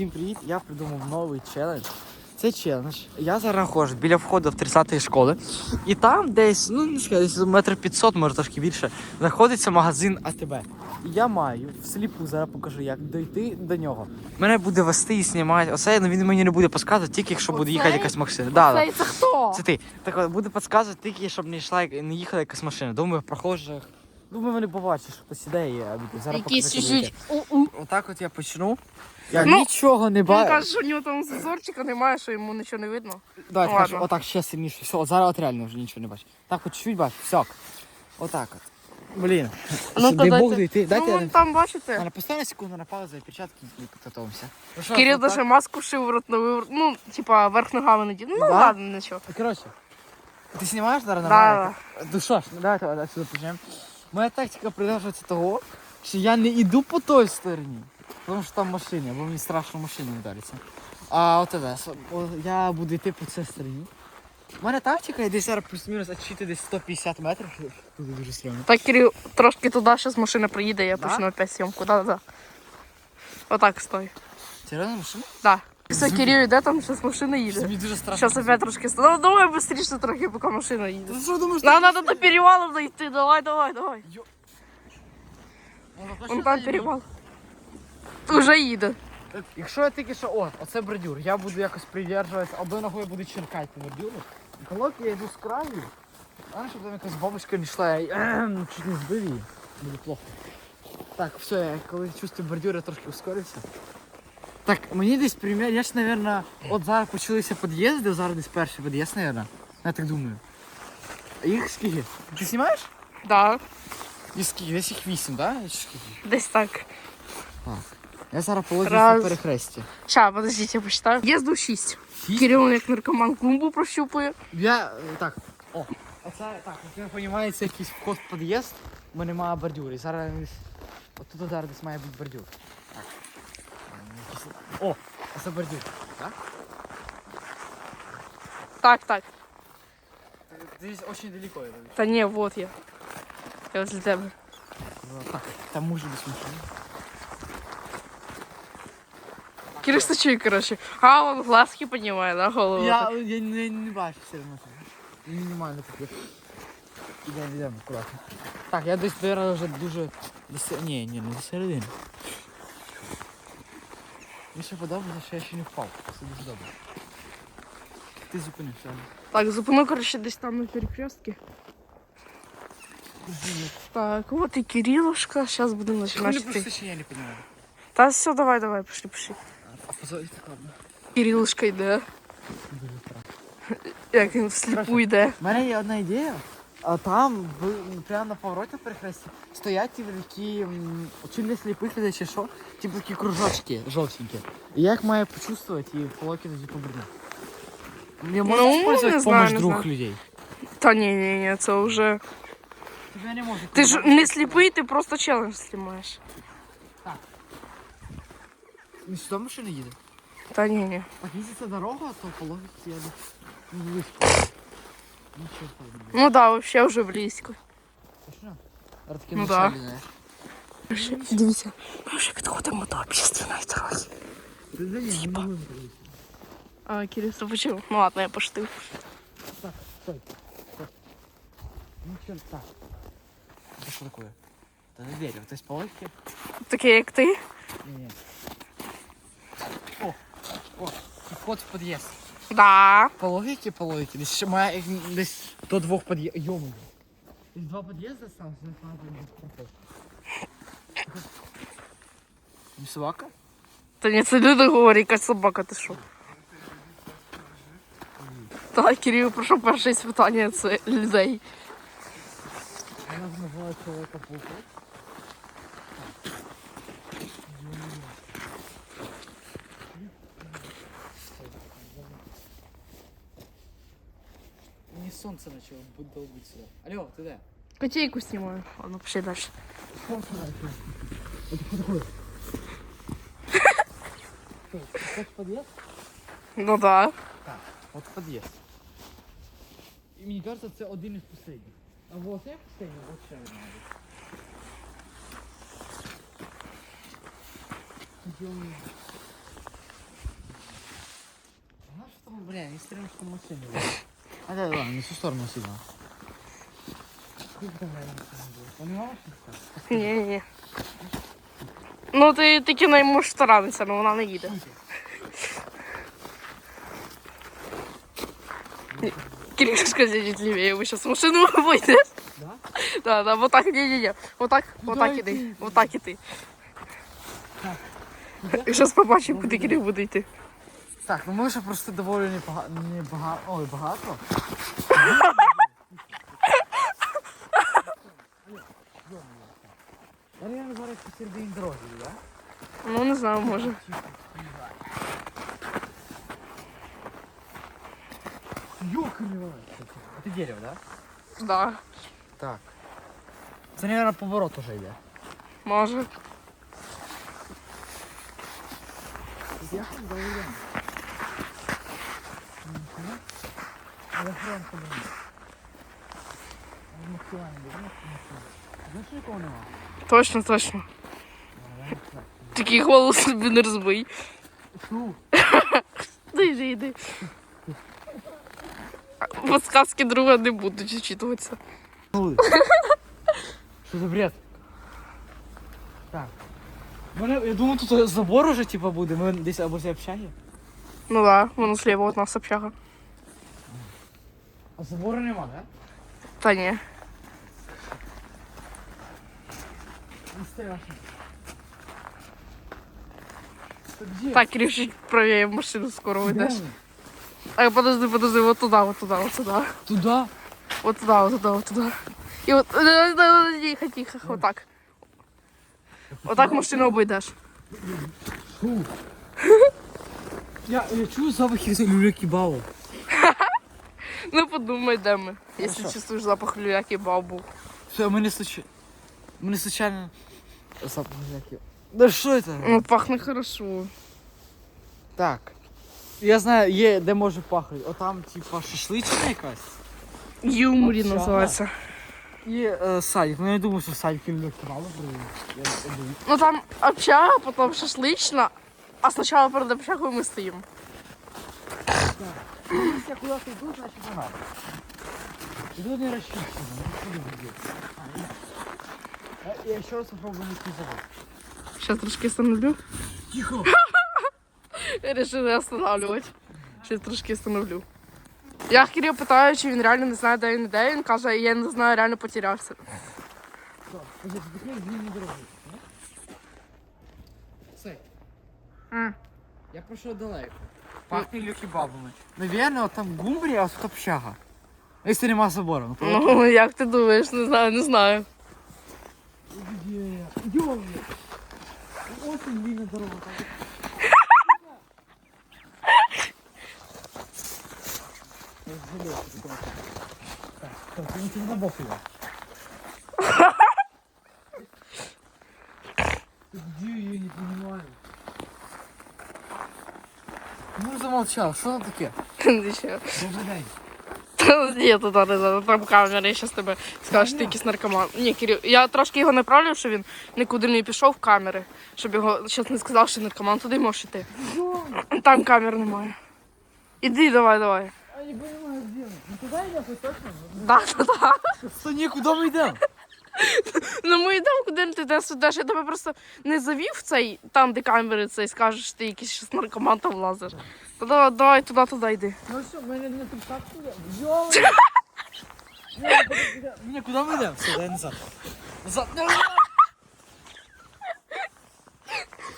Всім привіт! Я придумав новий челендж. Це челендж. Я зараз ходжу біля входу в 30-ї школи. І там десь, ну не скажу, десь метр 500, може трошки більше, знаходиться магазин АТБ. І я маю всліпу зараз покажу, як дойти до нього. Мене буде вести і знімати. Оце ну, він мені не буде підказувати, тільки якщо буде їхати якась машина. Да, да. Це, це хто? Це ти. Так от, буде підказувати тільки, щоб не йшла не їхала якась машина. Думаю, прохожих. Думаю, вони побачать, що хтось іде і зараз Якийсь покажу, чуть-чуть. як У-у. Отак от я почну. Я Ну, нічого не Він бачу. каже, що у нього там зазорчика немає, що йому нічого не видно. Давай, Ну, кажу, ладно. отак ще сильніше. Все, от зараз от реально вже нічого не бачу. Так от чуть бачу. Все. Отак от. Блін. Ну, Дай то Бог дайте. дойти. Дайте ну, я... там бачите. Ладно, постав на секунду на паузу і перчатки і потомся. Ну, що, Кирил отак? даже маску шиворот на виворот. Ну, типа, верх ногами не надів. Ну, Да? ладно, нічого. Коротше, ти знімаєш зараз Да, нормально? Ну що ж, ну давайте отсюда почнемо. Моя тактика придержується того, що я не йду по той стороні, тому що там машини, бо мені страшно машини вдариться. А от тебе, я буду йти по цій стороні. У мене тактика, я десь зараз плюс-мінус відчити десь 150 метрів, буде дуже стрімно. Так, Кирил, трошки туди, зараз машина приїде, я Да? почну опять зйомку. Да, да. Отак стой. Серйозно машина? Да. Все, Кирил йде, там зараз машина їде. Мені дуже страшно. Зараз опять трошки Ну, давай швидше трохи, поки машина їде. Ти що думаєш? Нам треба до перевалу дойти, давай, давай, давай. Ну, Вон там перевал. Уже їде. Якщо я тільки що, о, оце бордюр, я буду якось придержуватися, або ногою буду черкати по бордюру. І коли я йду з краю, а щоб там якась бабушка не йшла, і ем, чуть не збив її. Буде плохо. Так, все, я коли чувствую бордюр, я трошки ускорився. Так, мені десь примір, я ж, мабуть, от зараз почалися під'їзди, зараз десь перший під'їзд, мабуть. Я так думаю. А їх скільки? Ти знімаєш? Да, Їх скільки? Десь їх вісім, так? Да? Десь так. Я зараз положусь Раз. на перехресті. Ща, подождіть, я почитаю. Їзду 6. Шість? Кирил як наркоман клумбу прощупує. Я е, так. О, оце так, як ви розумієте, це якийсь вход в під'їзд, бо немає бордюри. Зараз десь. От тут зараз десь має бути бордюр. Так. О, це бордюр. Так? Так, так. Здесь очень далеко. я думаю. Та ні, вот я. Я для тебе. Ну, Так, там може десь машина. Кирил стачує, коротше. А, он глазки піднімає, да, голову. Я, я, не, не бачу все одно. Мінімально таке. Ідемо, йдемо, акуратно. Так, я десь зараз вже дуже. До се- Ні, ні, не до середини. Мені ще подобається, що я ще не впав. Це дуже добре. Ти зупинився. Так, зупину, коротше, десь там на перекрестці. Так, вот і Кирилушка. Зараз будемо Мене починати. просто йти. ще я не розумію. Та все, давай, давай, пішли, пішли. Кирилушка йде. Як він всліпу йде. У мене є одна ідея. А там, прямо на повороті перехресті, стоять ті м, чи не сліпих людей, чи що, типу такі кружочки жовтенькі. І я їх маю почувствувати і полоки тоді побрну. Мені можна Ну, не знаю, помощь не людей? Та ні, ні, ні, це вже. Я не можу. Ти ж не сліпий, ти просто челендж знімаєш. Не сюди машина їде? Та ні, ні. Так, якщо це дорога, то по логіці я десь ну, близько. Нічого подобного. Ну да, вообще вже близько. Точно? Зараз таке Ну началі, да. знаєш. Дивіться, ми вже підходимо до общественної дороги. Ти за ні, не можу подивитися. А, Кирил, ти почув? Ну ладно, я поштив. Так, стой. Стой. Ну черта. Это что такое? Это дерево. То есть по логике? Таке, як ти. Не, не. О, вход в подъезд. Да. По логике, по логике. Десь ще має десь до двох під'їздів. Йому. Десь два під'їзди сам, буде. Не собака? Та ні, це люди говорять, як собака, ти що? Так, Кирил, прошу перше спитання це людей. Вона називає чоловіка паука. Мені сонце почало долбить сюди. Алло, ти де? Котейку знімаю. Ладно, пішли далі. Сонце почало. Это что такое? Что, это подъезд? Ну да. Так, от під'їзд. І мені кажется, це один із последніх. А вот це последній, от ще один. мабуть. Йо-моє. Бля, не стрим, что машина. А да, ладно, не в ту сторону сильно. Понимаешь? Ні, ні. Ну, ти тільки не можеш старатися, але вона не їде. Кирюша, скажи чуть левее, вы сейчас машину выйдешь. Да? Да, да, вот так, не-не-не. Вот так, вот так іди. Вот так іди. Так. І зараз побачимо, куди Кирил буде йти. Так, ну ми ще просто доволі непога... небагато. Ой, багато. Я реально зараз посередині дороги, да? Ну, не знаю, може. Ёкарь, Это дерево, да? Да, Так. Це, наверное, поворот уже йде. може. Я доволен. Фронт блин. Максимально, Знаєш, нікого нема? Точно, точно. Такий голос собі не розбий. Шу. Йди, йди. Подсказки друга не будуть зчитуватися. Що за бред? Так. Мене, я думаю, тут забор уже типа буде. Ми десь або в общагі. Ну да, воно слева от нас общага. А забору нема, да? Та ні. Не страшно. Та где? Так, Кирюш, чуть правее в машину скоро Де уйдеш. ми? А, подожди, подожди, вот туда, вот туда, вот туда. Туда? Вот туда, вот туда, вот туда. И вот, э, э, э, тихо, тихо, вот так. Вот так машину обойдешь. Фу. Я, я чую запахи люля кебабу. Ну подумай, де ми. Якщо Хорошо. чувствуєш запах люляки бабу. Все, мы не случайно... Мы не случайно... Запах люля кебабу. Да что это? Ну, пахне хорошо. Так. Я знаю, є, де може пахнути. Отам, типа, шашлична якась. Юморі Общага. називається. І е, садик. Ну я не думаю, що садик люля кебабу продають. Я не думаю. Ну там общага, потім шашлична, а спочатку перед общагою ми стоїмо. Если я куда-то иду, значит не надо. Иду не рассчитываю, не буду где. Я еще раз попробую найти завод. Сейчас трошки остановлю. Тихо! Я решила останавливать. Сейчас трошки остановлю. Я Кирил питаю, чи він реально не знає, де він іде. Він каже, я не знаю, реально потерявся. Подожди, ты такие длинные дороги. Сэй, М. я прошел далеко. Пахнет люки бабами. Наверное, вот там гумбрия, а тут общага. Если нема забора. Ну, правда? Ну, як ти думаєш, не знаю, не знаю. Идем! Очень длинная дорога. Так, на бок его. Где я не понимаю? Ну замолчал, что там таке? Нічого. Добрий день. Та Ні, туди не треба, там камери, зараз тебе скажуть, що ти якийсь наркоман. Ні, Кирил, я трошки його направлю, щоб він нікуди не пішов в камери, щоб його зараз не сказав, що наркоман, туди можеш йти. Там камер немає. Іди, давай, давай. Я не понимаю, где мы. Ну туда идем, ты точно? Да, да, да. Что никуда мы идем? Ну ми йдемо, куди ти десь ідеш. Я тебе просто не завів в цей, там, де камери цей, скажеш, що ти якийсь щас наркоман там лазиш. Та давай, давай туди, туди йди. Ну все, мы не тридцатку идем. Ё! Не, куда мы идем? Все, дай назад. Назад.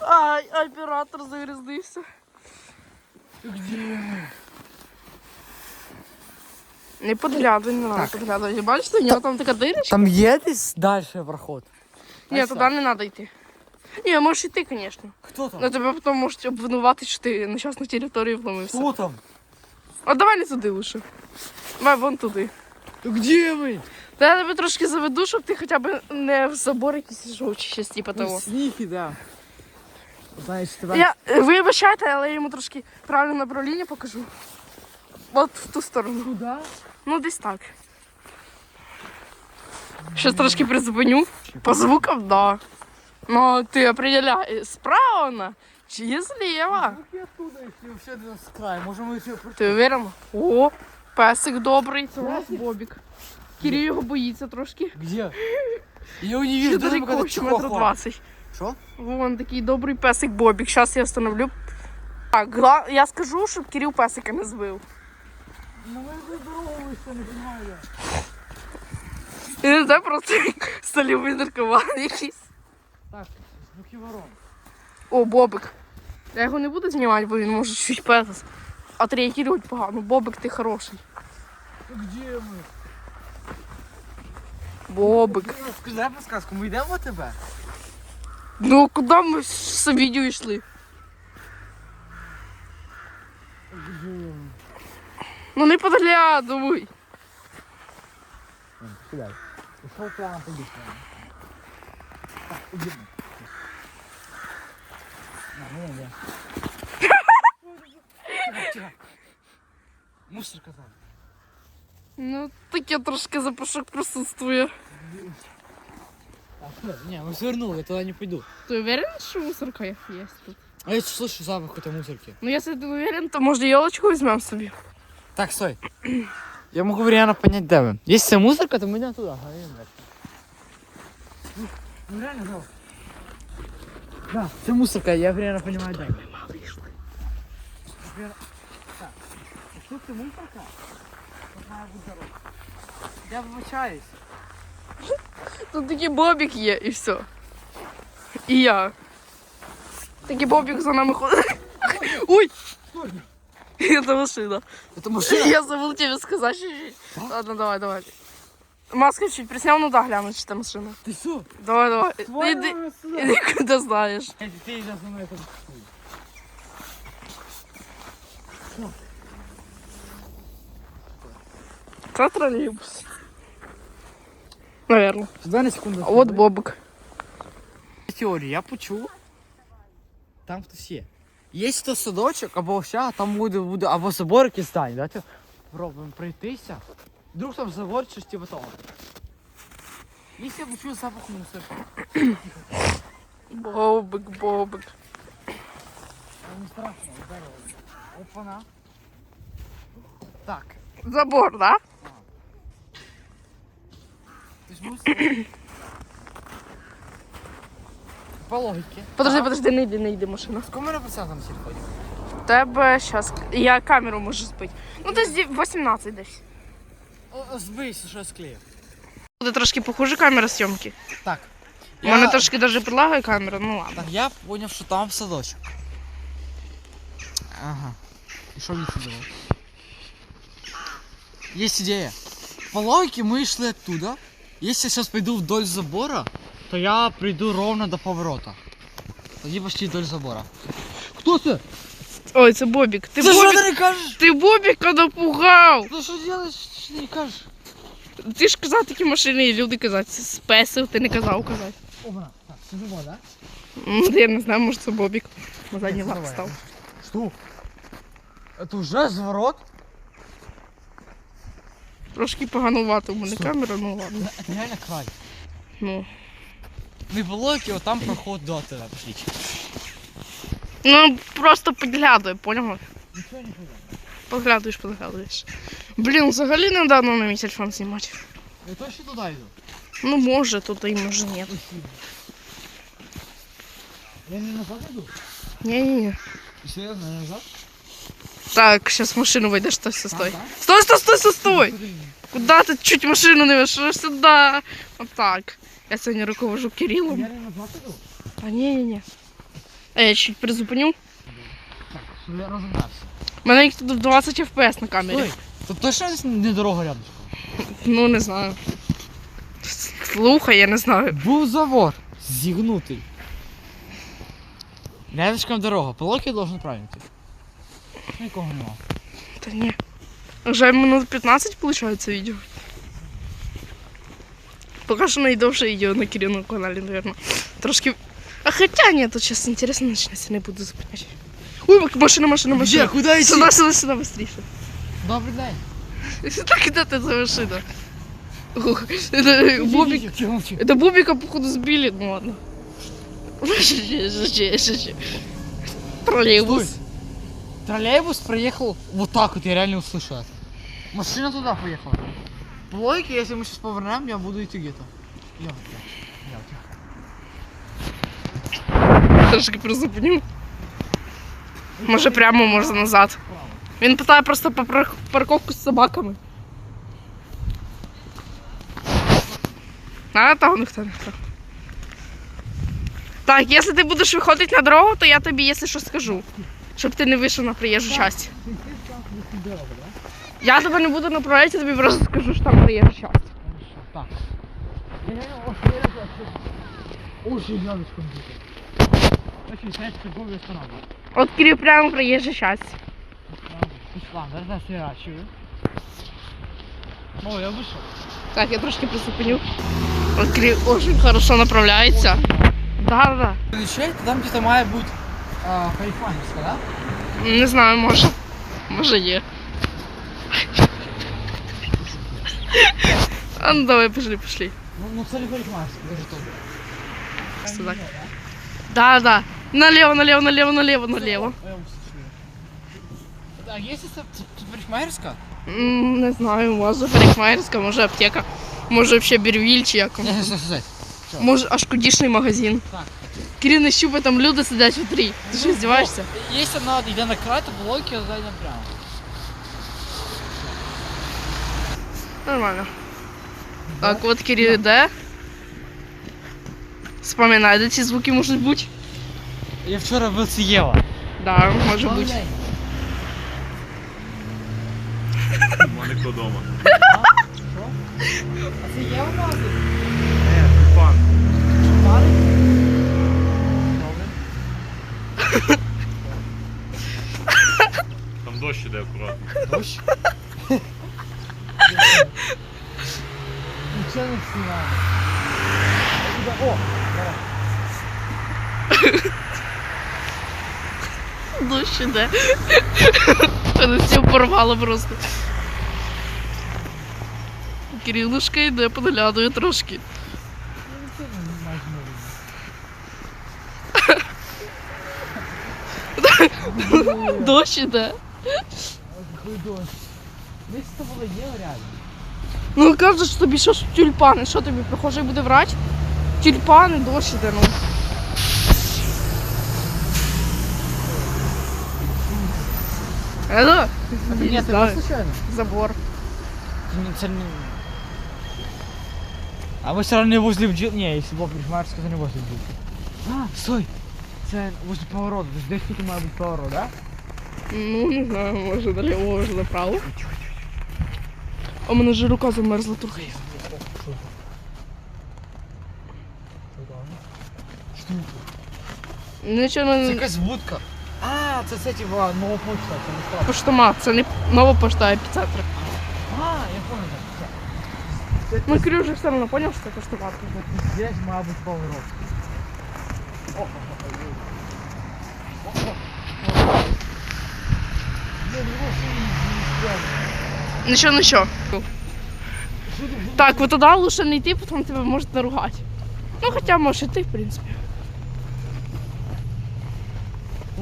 Ай, оператор загрізнився. Где мы? Не подглядуй, не Так. подглядувати. Бачите, у нього там така дирочка. Там есть дальше проход? Ні, туди не треба йти. Ні, можеш йти, звісно. Кто там? Но тебе потім можуть обвинувати, що ти на територію вломився. Кто там? А давай не туди лише. Давай вон туди. Где мы? Та я тебе трошки заведу, щоб ти хоча б не в забор якийсь ішов чи щось типу того. Снихи, да. Знаешь, тебя... Я, ви вибачайте, але я йому трошки правильне направлення покажу. От в ту сторону. Куда? Ну, десь так. Щось трошки призупиню. По звукам, да. Ну, ти определяй, справа вона Чи є зліва? Ну, оттуда, до еще Ти уверена? О, песик добрий, це у нас Бобік. Кирил його боїться трошки. Где? Я не вижу, даже когда кощ, метр двадцять. Что? Вон такий добрий песик Бобік. Зараз я встановлю. Так, я скажу, щоб Кирил песика не збив. Ну вы здоровый, не понимаю я. І не це просто солівий наркоман якийсь. Так, звуки ворон. О, Бобик. Я його не буду знімати, бо він може чуть пес. Отреагують погано. Бобик, ти хороший. Где мы? Бобик. Сказай подсказку, мы идем в тебе? Ну куди ми з відео йшли? Ну не подглядуй. Сюда. Ушел прямо по Так, идем. На, ну, я. Тихо, тихо. Мусорка там. Ну, таке трошки запашок присутствує. А, что? Не, мы свернули, я туда не пойду. Ти уверен, що мусорка є тут? А я слышу запах какой-то мусорки. Ну, якщо ти уверен, то може елочку візьмемо собі. Так, стой. Я могу реально понять, де ви. Если це мусорка, то ми йдемо туди. А я дальше. Ну, ну реально, да. Да, це мусорка, я реально понимаю, де ви. Мало йшли. Реально- Так, якщо це мусорка, то має бути дорога. Я вибачаюсь. Тут такий бобік є і все. І я. Такий бобік за нами ходить. Ой! Це машина. Це машина? Я забыл тебе сказать чуть-чуть. Ладно, давай, давай. Маску чуть приснял, ну да, гляну, что там машина. Ти що? Давай, давай. Ну, Иди, иди куда знаешь. Ти зараз на мене там. Це троллейбус. Наверное. Сюди на секунду. А вот Бобик. теорію, я почув. Там хтось є. Є то садочок або ще, там буде, буде або забор якийсь здання. Давайте пробуємо пройтися. Вдруг там забор щось типу того. Якщо я почую запах мусорки. Бобик, Бобик. Не страшно, здорово. Опана. Так, Забор, да? ти ж мусор. По логіки. Подожди, подожди, не йди, не йди, машина. Сколько мене пацан там сьогодні? В Тебе сейчас. Я камеру можу збити. Ну, десь ді- 18 десь. Збийся, що я склеїв. Буде трошки похуже камера зйомки. Так. У мене трошки навіть предлагає камера, ну ладно. Так, я поняв, що там садочок. Ага. І що це дало? Є ідея. По логіке ми йшли оттуда. Если я сейчас пойду вдоль забора, то я приду ровно до поворота. Тоді почти вдоль забора. Хто це? Ой, це Бобік. Ти Ти що Бобік, ти не кажеш? ти Бобіка напугав. Ти що робиш? Що ти не кажеш? Ти ж казав такі машини, і люди казати, це спесив, ти не казав казати. Опа, так, сидимо, да? Ну, Я не знаю, може це Бобік. На задній лап став. Что? Это уже зворот? Трошки поганувато у мене Що? камера, ну ладно. Это реально край. Ну. Не по логике, вот там проход до тебя. Пошли. Ну, просто підглядує, поняв? Ничего не понял. Поглядуєш, поглядуєш. Блін, взагалі не дано на мій телефон знімати. Я точно туда иду? Ну, може, тут і може ні. Я не назад иду? Ні-ні-ні. Серьезно, не назад? Так, зараз машину вийдеш, стой, стой, стой. Ага. Стой, стой, стой, стой, стой! Куда ти чуть машину не вийшов? Сюди. Отак. Я сьогодні руковожу Кирилом. А ні, ні, ні. А я чуть призупиню. Так, что я разобрался. У мене їх тут 20 FPS на камері. Стой, тут точно не дорога рядом? Ну, не знаю. Слухай, я не знаю. Був завод зігнутий. Рядышком дорога, по локі должен правильно. Нікого нема. Та ні. Вже минут 15 виходить відео. Поки що найдовше відео на Кирину каналі, наверное. Трошки. А хоча ні, тут зараз інтересно почнеться, не буду зупиняти. Ой, машина, машина, машина. куди йти? Сюди, сюди, сюди, быстріше. Добрий день. Так, де ти за машина? Ух, это Бобик. Чого мовчи? Это Бобика, походу, сбили. Ну ладно. Шучу, шучу, шучу. Троллейбус. Троллейбус проехал вот так вот, я реально услышал это. Машина туда поехала. По логике, если мы сейчас повернем, я буду идти где-то. Я, я, я, Трошки призупиню. Може прямо, може назад. Він питає просто по парковку з собаками. А, там ніхто ніхто. Так, якщо ти будеш виходити на дорогу, то я тобі, якщо що, скажу. Щоб ти не вийшов на приїжджу часть. Я тебе не буду направляти, я тобі просто скажу, що там приїжджа часть. Так. Я не знаю, ось я реально Уши рядышком где-то. Очень, знаешь, торговый останавливает. От Кирил прямо приїжджа часть. Ладно, зараз сворачиваю. О, я вышел. Так, я трошки присупиню. От Кирил дуже хорошо направляється. Да, да, да. Еще там где-то має бути а, парикмахерська, да? Не знаю, може. Може є. А ну давай, пішли, пішли. Ну, ну це не парикмахерська, даже тут. Що так? Да, да. Налево, налево, налево, налево, налево. А если це, це, це парикмахерська? М, Не знаю, може парикмахерська, може аптека. Може взагалі бірвіль чи як. Ні, стой, стой. Може аж кудішний магазин. Так. Кирил не щупай, там люди сидять внутрі. Ти що, здіваєшся? Если надо, йде на край, то по логіці зайдемо Прямо. Нормально. Так, от Кирил іде. Споминай, де ці звуки можуть бути. Я вчора був це Єва. Да, може бути. Монико дома. А це Єва магазин? Е, пан. Там дощ іде акуратно. Дощ? Знімаю. О, Дощ іде. Мене всі порвало просто. Кирилушка йде, понаглядує трошки. Дощ іде. Десь це було Єва реально. Ну кажуть, що тобі що ж тюльпани, що тобі прохожий буде врач? Тюльпани, дощ іде, ну. Алло? Ні, це не случайно. Забор. Ні, Це не... А ви все равно не возле бджіл... Ні, якщо була парикмахерська, то не возле бджіл. А, стой! Це возле повороту, десь тут має бути поворот, да? Ну, не знаю, може наліво, може направо. А у мене вже рука замерзла трохи. Нічого Це не якась будка. А, це це типа нова почта, це не справа. поштомат, це не нова пошта, а епіцентр. А, я понял. Це. Ну, Кирил вже все одно поняв, що це поштомат. Здесь має бути поворот. О, о, о, о, о. О, о. Блін, його ще не- не Нічого, нічого. Що ти Так, вот туди лучше не йти, потім тебе можуть наругати. Ну, хоча можеш йти, в принципі.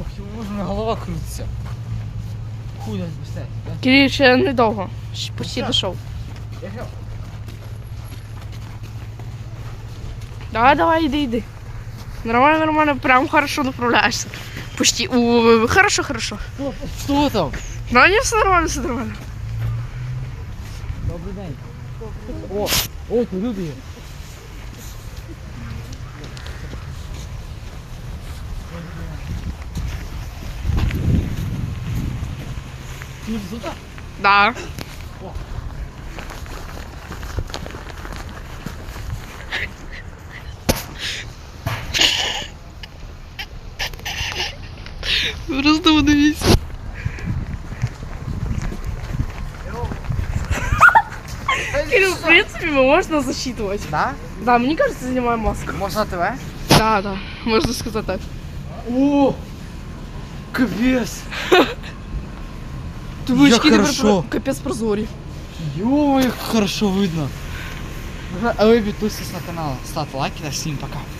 Ох, йому може голова крутиться. Хуй быстрее. да? Кирил ще недовго. Ще Почти дійшов. Давай, давай, йди, йди. Нормально, нормально, прям хорошо направляєшся. Почти. У, хорошо, хорошо. Що, що там? Ну, не все нормально, все нормально. Добрий день. О, о, тут люди є. Ти тут? Да. Просто подивіться. Кирилл, в принципе, можно засчитывать. Да? Да, мне кажется, снимаем маску. Можна ТВ? Да, да, можно сказать так. О! Капец! Ты Як хорошо. капец прозорі. Ё, як хорошо видно. А ви підписуйтесь на канал, ставте лайки та всім пока.